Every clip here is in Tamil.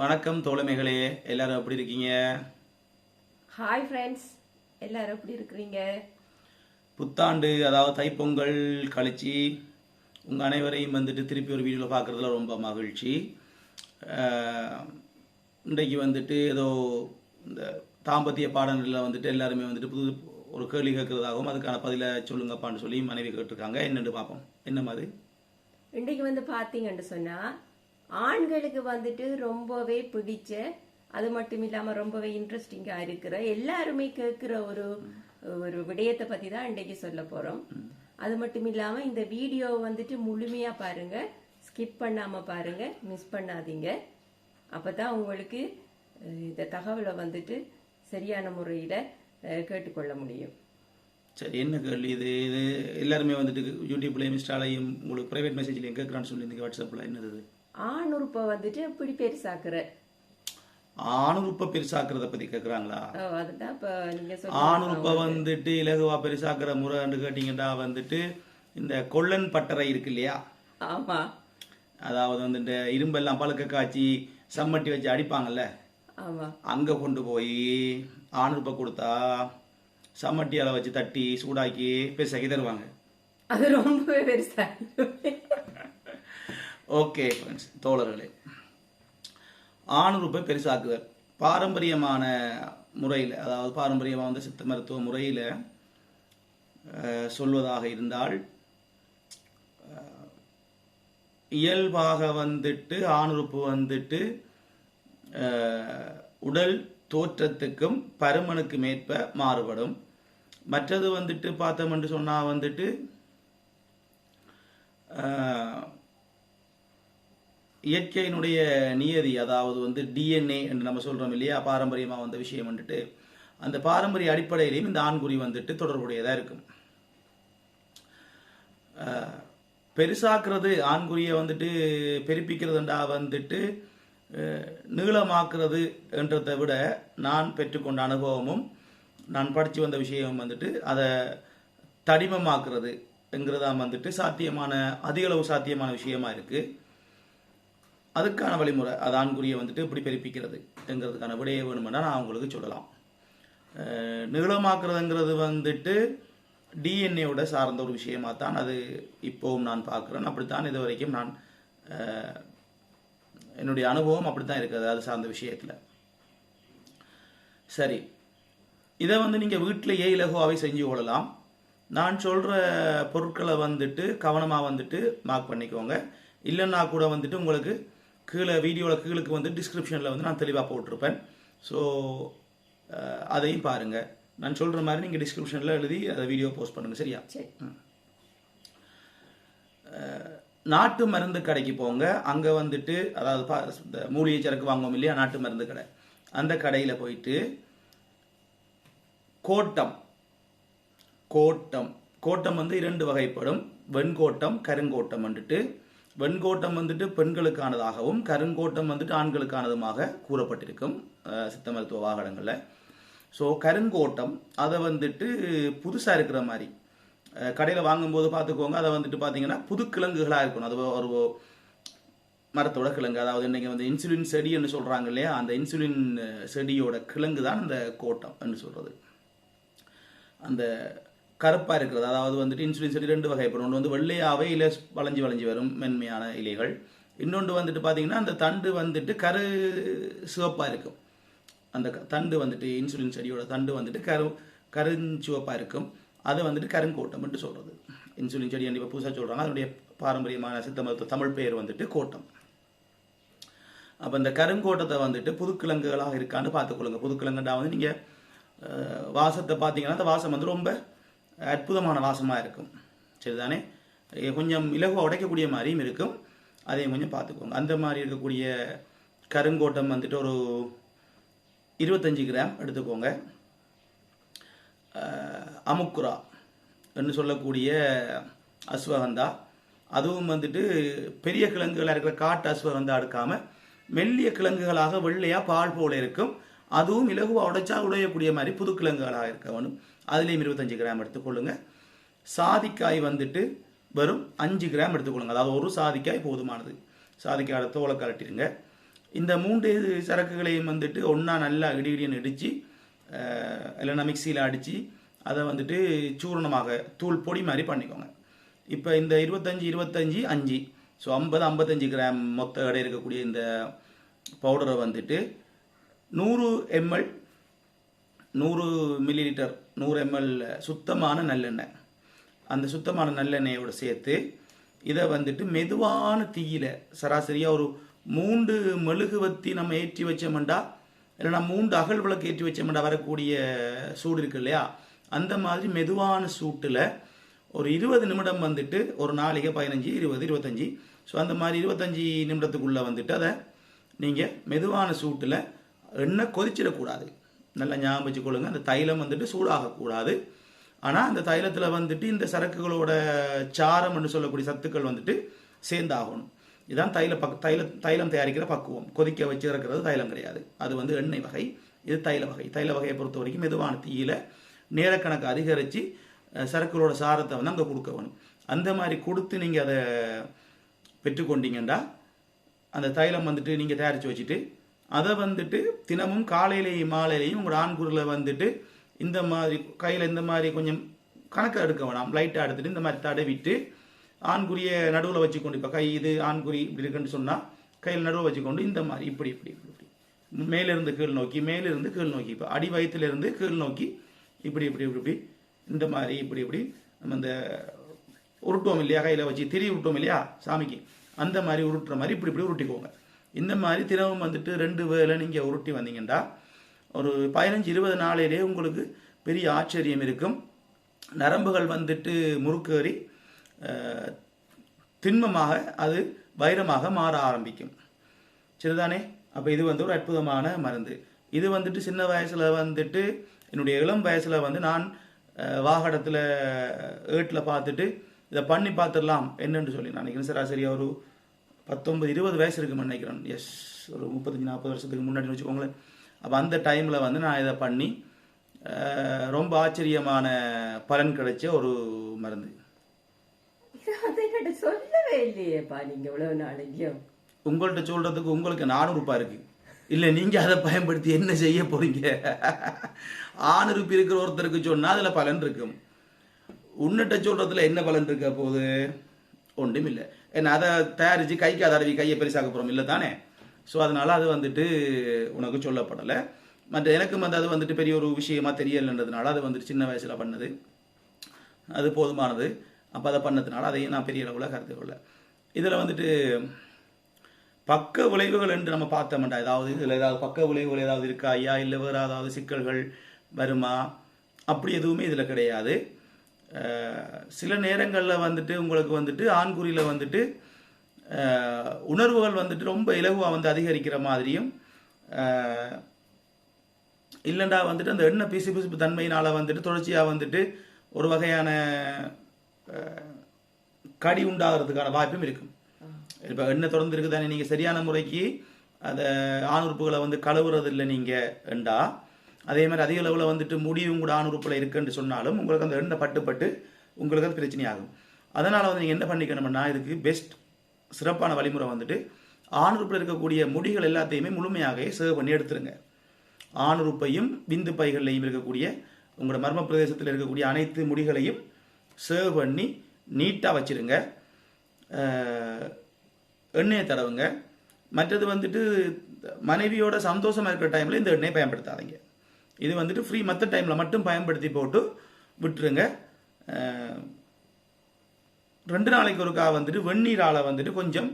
வணக்கம் தோழமைகளே எல்லாரும் எப்படி இருக்கீங்க? ஹாய் ஃப்ரெண்ட்ஸ் எல்லாரும் எப்படி இருக்கிறீங்க? புத்தாண்டு அதாவது தைப்பொங்கல் கழிச்சு உங்கள் அனைவரையும் வந்துட்டு திருப்பி ஒரு வீடியோவில் பார்க்குறதுல ரொம்ப மகிழ்ச்சி. இன்றைக்கு வந்துட்டு ஏதோ இந்த தாம்பத்திய பாடங்களில் வந்துட்டு எல்லாருமே வந்துட்டு புது ஒரு கேள்வி கேட்குறதாகவும் அதுக்கான பதிலை சொல்லுங்கப்பான்னு சொல்லி மனைவி கேட்டிருக்காங்க. என்னென்னு பார்ப்போம். என்ன மாதிரி இன்றைக்கு வந்து பார்த்தீங்கன்னு சொன்னா ஆண்களுக்கு வந்துட்டு ரொம்பவே பிடிச்ச அது மட்டும் இல்லாம ரொம்பவே இன்ட்ரெஸ்டிங்கா இருக்கிற எல்லாருமே கேட்கிற ஒரு ஒரு விடயத்தை பத்தி தான் இன்றைக்கு சொல்ல போறோம். அது மட்டும் இல்லாம இந்த வீடியோ வந்துட்டு முழுமையா பாருங்க. ஸ்கிப் பண்ணாம பாருங்க. மிஸ் பண்ணாதீங்க. அப்பதான் உங்களுக்கு இந்த தகவலை வந்துட்டு சரியான முறையில கேட்டுக்கொள்ள முடியும். சரி என்ன கேள்வி இது? இது எல்லாருமே வந்துட்டு யூடியூப்லேயும் இன்ஸ்டாலையும் உங்களுக்கு ப்ரைவேட் மெசேஜ்லையும் கேட்குறான்னு சொல்லி வாட்ஸ்அப்பில் என்னது ஆண் உறுப்பை வந்துட்டு எப்படி பெருசாக்குற. ஆணுறுப்பை பெருசாக்குறத இப்ப நீங்க ஆணுறுப்பை வந்துட்டு இலகுவா பெருசாக்குற முறைன்னு கேட்டிங்கன்னா வந்துட்டு இந்த கொள்ளன் பட்டறை இருக்கு இல்லையா? ஆமா. அதாவது வந்து இந்த இரும்பெல்லாம் பழுக்க காய்ச்சி சம்மட்டி வச்சு அடிப்பாங்கல்ல? அங்கே கொண்டு போய் ஆணுறுப்பை கொடுத்தா சம்மட்டியால் வச்சு தட்டி சூடாக்கி பெருசாக்கி தருவாங்க. அது ரொம்பவே பெருசா ஓகே ஃப்ரெண்ட்ஸ் தோழர்களே. ஆணுறுப்பை பெருசாக்குதல். பாரம்பரியமான முறையில் அதாவது பாரம்பரியமாக வந்து சித்த மருத்துவ முறையில் சொல்வதாக இருந்தால் இயல்பாக வந்துட்டு ஆணுறுப்பு வந்துட்டு உடல் தோற்றத்துக்கும் பருமனுக்கும் மேற்ப மாறுபடும். மற்றது வந்துட்டு பார்த்தோம் என்று சொன்னால் வந்துட்டு இயற்கையினுடைய நியதி அதாவது வந்து டிஎன்ஏ என்று நம்ம சொல்கிறோம் இல்லையா? பாரம்பரியமாக வந்த விஷயம் வந்துட்டு அந்த பாரம்பரிய அடிப்படையிலையும் இந்த ஆண்குறி வந்துட்டு தொடர்புடையதாக இருக்கும். பெருசாக்குறது ஆண்குறியை வந்துட்டு பெருப்பிக்கிறதுண்டா வந்துட்டு நீளமாக்குறது என்றதை விட நான் பெற்றுக்கொண்ட அனுபவமும் நான் படித்து வந்த விஷயம் வந்துட்டு அதை தடிமமாக்குறதுங்கிறதான் வந்துட்டு சாத்தியமான அதிகளவு சாத்தியமான விஷயமா இருக்குது அதுக்கான வழிமுறை அது ஆண்குறியை வந்துட்டு இப்படி பெருப்பிக்கிறது என்கிறதுக்கான விடையை வேணுமென்னா நான் உங்களுக்கு சொல்லலாம். நீளமாக்குறதுங்கிறது வந்துட்டு டிஎன்ஏவோட சார்ந்த ஒரு விஷயமா தான் அது இப்போவும் நான் பார்க்குறேன். அப்படித்தான் இது வரைக்கும் நான் என்னுடைய அனுபவம் அப்படித்தான் இருக்குது அது சார்ந்த விஷயத்தில். சரி. இதை வந்து நீங்கள் வீட்டிலேயே இலகுவாகவே செஞ்சு கொள்ளலாம். நான் சொல்கிற பொருட்களை வந்துட்டு கவனமாக வந்துட்டு மார்க் பண்ணிக்கோங்க. இல்லைன்னா கூட வந்துட்டு உங்களுக்கு கீழே வீடியோவில் கீழுக்கு வந்து டிஸ்கிரிப்ஷனில் வந்து நான் தெளிவாக போட்டிருப்பேன். ஸோ அதையும் பாருங்கள் நான் சொல்கிற மாதிரி நீங்கள் டிஸ்கிரிப்ஷனில் எழுதி அதை வீடியோ போஸ்ட் பண்ணுங்கள் சரியா? சரி. நாட்டு மருந்து கடைக்கு போங்க. அங்கே வந்துட்டு அதாவது பா இந்த மூலிகை சரக்கு வாங்குவோம் இல்லையா நாட்டு மருந்து கடை. அந்த கடையில் போயிட்டு கோட்டம். கோட்டம். கோட்டம் வந்து இரண்டு வகைப்படும். வெண்கோட்டம் கருங்கோட்டம் வந்துட்டு வெண்கோட்டம் வந்துட்டு பெண்களுக்கானதாகவும் கருங்கோட்டம் வந்துட்டு ஆண்களுக்கானதுமாக கூறப்பட்டிருக்கும் சித்த மருத்துவ வாகனங்களில். ஸோ கருங்கோட்டம் அதை வந்துட்டு புதுசாக இருக்கிற மாதிரி கடையில் வாங்கும்போது பார்த்துக்கோங்க அதை வந்துட்டு பார்த்தீங்கன்னா புது கிழங்குகளாக இருக்கணும். அது ஒரு மரத்தோட கிழங்கு. அதாவது இன்றைக்கி வந்து இன்சுலின் செடின்னு சொல்கிறாங்க இல்லையா? அந்த இன்சுலின் செடியோட கிழங்கு தான் அந்த கோட்டம் என்று சொல்கிறது அந்த கருப்பாக இருக்கிறது. அதாவது வந்துட்டு இன்சுலின் செடி ரெண்டு வகைப்படும் ஒன்று வந்து வெள்ளையாவே இலை வளைஞ்சு வளைஞ்சு வரும் மென்மையான இலைகள். இன்னொன்று வந்துட்டு பார்த்தீங்கன்னா அந்த தண்டு வந்துட்டு கரு சிவப்பாக இருக்கும். அந்த க- தண்டு வந்துட்டு இன்சுலின் செடியோட தண்டு வந்துட்டு கரு கருஞ்சிவப்பாக இருக்கும். அது வந்துட்டு கருங்கோட்டம்னு சொல்கிறது இன்சுலின் செடி கண்டிப்பாக புதுசாக சொல்கிறாங்க அதனுடைய பாரம்பரியமான சித்த மருத்துவ தமிழ் பெயர் வந்துட்டு கோட்டம். அப்போ இந்த கருங்கோட்டத்தை வந்துட்டு புதுக்கிழங்குகளாக இருக்கான்னு பார்த்துக்கொள்ளுங்க. புதுக்கிழங்குடா வந்து நீங்கள் வாசத்தை பார்த்தீங்கன்னா அந்த வாசம் வந்து ரொம்ப அற்புதமான வாசமாக இருக்கும். சரிதானே? கொஞ்சம் இலகுவாக உடைக்கக்கூடிய மாதிரியும் இருக்கும். அதையும் கொஞ்சம் பார்த்துக்கோங்க. அந்த மாதிரி இருக்கக்கூடிய கருங்கோட்டம் வந்துட்டு ஒரு இருபத்தஞ்சி கிராம் எடுத்துக்கோங்க. அமுக்குரா என்று சொல்லக்கூடிய அஸ்வகந்தா. அதுவும் வந்துட்டு பெரிய கிழங்குகளாக இருக்கிற காட்டு அஸ்வகந்தா எடுக்காமல் மெல்லிய கிழங்குகளாக வெள்ளையாக பால் போல இருக்கும். அதுவும் இலகுவா உடைச்சா உடையக்கூடிய மாதிரி புதுக்கிழங்குகளாக இருக்கணும் இருக்க வேணும். அதுலேயும் இருபத்தஞ்சு கிராம் எடுத்துக்கொள்ளுங்க. சாதிக்காய் வந்துட்டு வெறும் அஞ்சு கிராம் எடுத்துக்கொள்ளுங்க. அதாவது ஒரு சாதிக்காய் போதுமானது. சாதிக்காய் தோலை கலட்டிடுங்க இந்த மூன்று சரக்குகளையும் வந்துட்டு ஒன்றா நல்லா இடி இடின்னு இடித்து இல்லைன்னா மிக்சியில் அடித்து அதை வந்துட்டு சூரணமாக தூள் பொடி மாதிரி பண்ணிக்கோங்க. இப்போ இந்த இருபத்தஞ்சி இருபத்தஞ்சி அஞ்சு. ஸோ ஐம்பது ஐம்பத்தஞ்சு கிராம் மொத்த கடை இருக்கக்கூடிய இந்த பவுடரை வந்துட்டு நூறு எம்எல் நூறு மில்லி லிட்டர் நூறு எம்எல் சுத்தமான நல்லெண்ணெய். அந்த சுத்தமான நல்லெண்ணெயோடு சேர்த்து இதை வந்துட்டு மெதுவான தீயில சராசரியாக ஒரு மூன்று மெழுகுவத்தி நம்ம ஏற்றி வச்சோம்டா இல்லைனா மூன்று அகல் விளக்கு ஏற்றி வச்சோம்டா வரக்கூடிய சூடு இருக்கு இல்லையா? அந்த மாதிரி மெதுவான சூட்டில் ஒரு இருபது நிமிடம் வந்துட்டு ஒரு நாளைக்கு பதினஞ்சு இருபது இருபத்தஞ்சி. ஸோ அந்த மாதிரி இருபத்தஞ்சி நிமிடத்துக்குள்ளே வந்துட்டு அதை நீங்கள் மெதுவான சூட்டில் எண்ணெய் கொதிச்சிடக்கூடாது. நல்லா ஞாபகம் வச்சுக்கொள்ளுங்க. அந்த தைலம் வந்துட்டு சூடாகக்கூடாது. ஆனால் அந்த தைலத்தில் வந்துட்டு இந்த சரக்குகளோட சாரம் என்று சொல்லக்கூடிய சத்துக்கள் வந்துட்டு சேர்ந்தாகணும். இதுதான் தைல பக் தைல தைலம் தயாரிக்கிற பக்குவம். கொதிக்க வச்சு இருக்கிறது தைலம் கிடையாது. அது வந்து எண்ணெய் வகை. இது தைல வகை. தைல வகையை பொறுத்த வரைக்கும் மெதுவான தீயில நேரக்கணக்கு அதிகரித்து சரக்குகளோட சாரத்தை வந்து அங்கே கொடுக்க வேணும். அந்த மாதிரி கொடுத்து நீங்கள் அதை பெற்றுக்கொண்டீங்கன்னா அந்த தைலம் வந்துட்டு நீங்கள் தயாரித்து வச்சுட்டு அதை வந்துட்டு தினமும் காலையிலேயும் மாலையிலையும் உங்களோட ஆண்குறில் வந்துட்டு இந்த மாதிரி கையில் இந்த மாதிரி கொஞ்சம் கணக்கு எடுக்க வேணாம். லைட்டாக எடுத்துட்டு இந்த மாதிரி தடவிட்டு ஆண்குறிய நடுவில் வச்சுக்கொண்டு இப்போ கை இது ஆண்குறி இப்படி இருக்குன்னு சொன்னால் கையில் நடுவில் வச்சுக்கொண்டு இந்த மாதிரி இப்படி இப்படி இப்படி இப்படி. மேலிருந்து கீழ் நோக்கி மேலிருந்து கீழ் நோக்கி. இப்போ அடி வயிற்றுலேருந்து கீழ் நோக்கி இப்படி இப்படி இப்படி இப்படி. இந்த மாதிரி இப்படி இப்படி. நம்ம இந்த உருட்டுவோம் இல்லையா? கையில் வச்சு திரி உருட்டுவோம் இல்லையா? சாமிக்கு. அந்த மாதிரி உருட்டுற மாதிரி இப்படி இப்படி உருட்டிக்கோங்க. இந்த மாதிரி தினமும் வந்துட்டு ரெண்டு வேலை நீங்கள் உருட்டி வந்தீங்கன்னா ஒரு பதினஞ்சு இருபது நாளிலே உங்களுக்கு பெரிய ஆச்சரியம் இருக்கும். நரம்புகள் வந்துட்டு முறுக்கேறி திண்மமாக அது வைரமாக மாற ஆரம்பிக்கும். சரிதானே? அப்போ இது வந்து ஒரு அற்புதமான மருந்து. இது வந்துட்டு சின்ன வயசில் வந்துட்டு என்னுடைய இளம் வயசில் வந்து நான் வாகனத்தில் ஏட்டில் பார்த்துட்டு இதை பண்ணி பார்த்துடலாம் என்னென்னு சொல்லி. நான் நினைக்கிறேன் சராசரியா ஒரு பத்தொன்பது இருபது வயசு இருக்குன்னு நினைக்கிறேன். எஸ் ஒரு முப்பத்தஞ்சு நாற்பது வருஷத்துக்கு முன்னாடி வச்சுக்கோங்களேன். அப்போ அந்த டைமில் வந்து நான் இதை பண்ணி ரொம்ப ஆச்சரியமான பலன் கிடைச்ச ஒரு மருந்து. சொல்லவே இல்லையேப்பா நீங்க இவ்வளவு நாளைக்கும். உங்கள்கிட்ட சொல்றதுக்கு உங்களுக்கு நானூறுப்பா இருக்கு. இல்லை நீங்க அதை பயன்படுத்தி என்ன செய்ய போறீங்க? ஆணுறுப்பு இருக்கிற ஒருத்தருக்கு சொன்னா அதுல பலன் இருக்கும். உன்னிட்ட சொல்றதுல என்ன பலன் இருக்க போகுது? ஒன்றும் இல்லை ஏன்னா அதை தயாரித்து கைக்கு தடவி கையை பெருசாக போகிறோம் இல்லை தானே? ஸோ அதனால் அது வந்துட்டு உனக்கு சொல்லப்படலை. மற்ற எனக்கும் வந்து அது வந்துட்டு பெரிய ஒரு விஷயமா தெரியலைன்றதுனால அது வந்துட்டு சின்ன வயசில் பண்ணது. அது போதுமானது. அப்போ அதை பண்ணதுனால அதையும் நான் பெரிய அளவில் கருத்து கொள்ள இதில் வந்துட்டு பக்க விளைவுகள் என்று நம்ம பார்த்தோம்டா. ஏதாவது இதில் ஏதாவது பக்க விளைவுகள் ஏதாவது இருக்கா? ஐயா இல்லை வேறு ஏதாவது சிக்கல்கள் வருமா? அப்படி எதுவுமே இதில் கிடையாது. சில நேரங்களில் வந்துட்டு உங்களுக்கு வந்துட்டு ஆண்குறியில் வந்துட்டு உணர்வுகள் வந்துட்டு ரொம்ப இலகுவாக வந்து அதிகரிக்கிற மாதிரியும் இல்லைண்டா வந்துட்டு அந்த எண்ணெய் பிசு பிசுப்பு தன்மையினால வந்துட்டு தொடர்ச்சியாக வந்துட்டு ஒரு வகையான கடி உண்டாகிறதுக்கான வாய்ப்பும் இருக்கும். இப்போ எண்ணெய் தொடர்ந்து இருக்குதானே நீங்கள் சரியான முறைக்கு அதை ஆணுறுப்புகளை வந்து கழுவுறது இல்லை நீங்கள் என்றா அதே மாதிரி அதிக அளவில் வந்துட்டு முடியும் கூட ஆணுறுப்பில் இருக்குன்னு சொன்னாலும் உங்களுக்கு அந்த எண்ணெய் பட்டுப்பட்டு உங்களுக்கு அது பிரச்சனையாகும். அதனால் வந்து நீங்கள் என்ன பண்ணிக்கணும்னா இதுக்கு பெஸ்ட் சிறப்பான வழிமுறை வந்துட்டு ஆணுறுப்பில் இருக்கக்கூடிய முடிகள் எல்லாத்தையுமே முழுமையாகவே சேவ் பண்ணி எடுத்துருங்க. ஆணுறுப்பையும் விந்து பைகள்லையும் இருக்கக்கூடிய உங்களோட மர்ம பிரதேசத்தில் இருக்கக்கூடிய அனைத்து முடிகளையும் சேவ் பண்ணி நீட்டாக வச்சிருங்க. எண்ணெயை தடவுங்க. மற்றது வந்துட்டு மனைவியோட சந்தோஷமாக இருக்கிற டைமில் இந்த எண்ணெயை பயன்படுத்தாதீங்க. இது வந்துட்டு ஃப்ரீ மற்ற டைமில் மட்டும் பயன்படுத்தி போட்டு விட்டுருங்க. ரெண்டு நாளைக்கு ஒருக்கா வந்துட்டு வெந்நீரால் வந்துட்டு கொஞ்சம்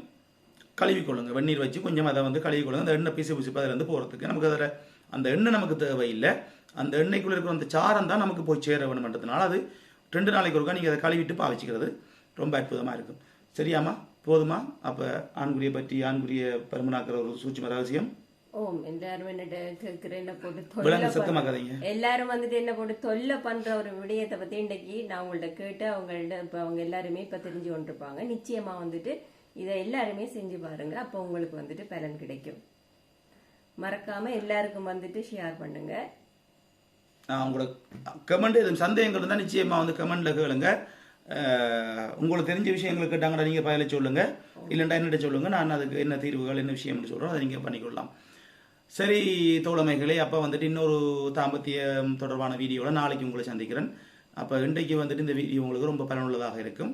கழுவிக்கொள்ளுங்க வெந்நீர் வச்சு கொஞ்சம் அதை வந்து கழுவிக்கொள்ளுங்க அந்த எண்ணெய் பிசு பிசுப்பு இருந்து போகிறதுக்கு நமக்கு அதில் அந்த எண்ணெய் நமக்கு தேவையில்லை. அந்த எண்ணெய்க்குள்ளே இருக்கிற அந்த சாரம் தான் நமக்கு போய் சேர வேணுமன்றதுனால அது ரெண்டு நாளைக்கு ஒருக்கா நீங்கள் அதை கழுவிட்டு பாவிச்சுக்கிறது ரொம்ப அற்புதமாக இருக்கும். சரியாம்மா? போதுமா? அப்போ ஆண்குறியை பற்றி ஆண்குறியை பருமனாக்கிற ஒரு சூட்சம ரகசியம். ஓம் எல்லாரும் என்னட்ட கேக்குற என்ன போட்டு எல்லாரும் வந்துட்டு என்ன போட்டு தொல்லை பண்ற ஒரு விடயத்தை பத்தி இன்னைக்கு நான் உங்கள்ட்ட கேட்டு அவங்கள்ட்ட இப்ப அவங்க எல்லாருமே இப்ப தெரிஞ்சு கொண்டிருப்பாங்க நிச்சயமா வந்துட்டு இதை எல்லாருமே செஞ்சு பாருங்க. அப்போ உங்களுக்கு வந்துட்டு பலன் கிடைக்கும். மறக்காம எல்லாருக்கும் வந்துட்டு ஷேர் பண்ணுங்க. நான் உங்களோட கமெண்ட் எதுவும் சந்தேகங்கள் இருந்தால் நிச்சயமாக வந்து கமெண்ட்டில் கேளுங்க. உங்களுக்கு தெரிஞ்ச விஷயங்கள் கேட்டாங்கன்னா நீங்கள் பதில சொல்லுங்கள் இல்லைண்டா என்னட்ட சொல்லுங்கள் நான் அதுக்கு என்ன தீர்வுகள் என்ன விஷயம்னு சொல்கிறோம் அதை நீங்கள் பண்ணிக்கொள்ளலாம். சரி தோழமைகளே அப்போ வந்துட்டு இன்னொரு தாம்பத்தியம் தொடர்பான வீடியோவில் நாளைக்கு உங்களை சந்திக்கிறேன். அப்போ இன்றைக்கு வந்துட்டு இந்த வீடியோ உங்களுக்கு ரொம்ப பயனுள்ளதாக இருக்கும்.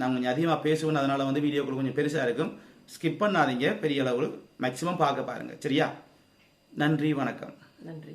நான் கொஞ்சம் அதிகமாக பேசுவேன் அதனால் வந்து வீடியோக்கள் கொஞ்சம் பெருசாக இருக்கும். ஸ்கிப் பண்ணாதீங்க பெரிய அளவில் மேக்ஸிமம் பார்க்க பாருங்கள் சரியா? நன்றி வணக்கம். நன்றி.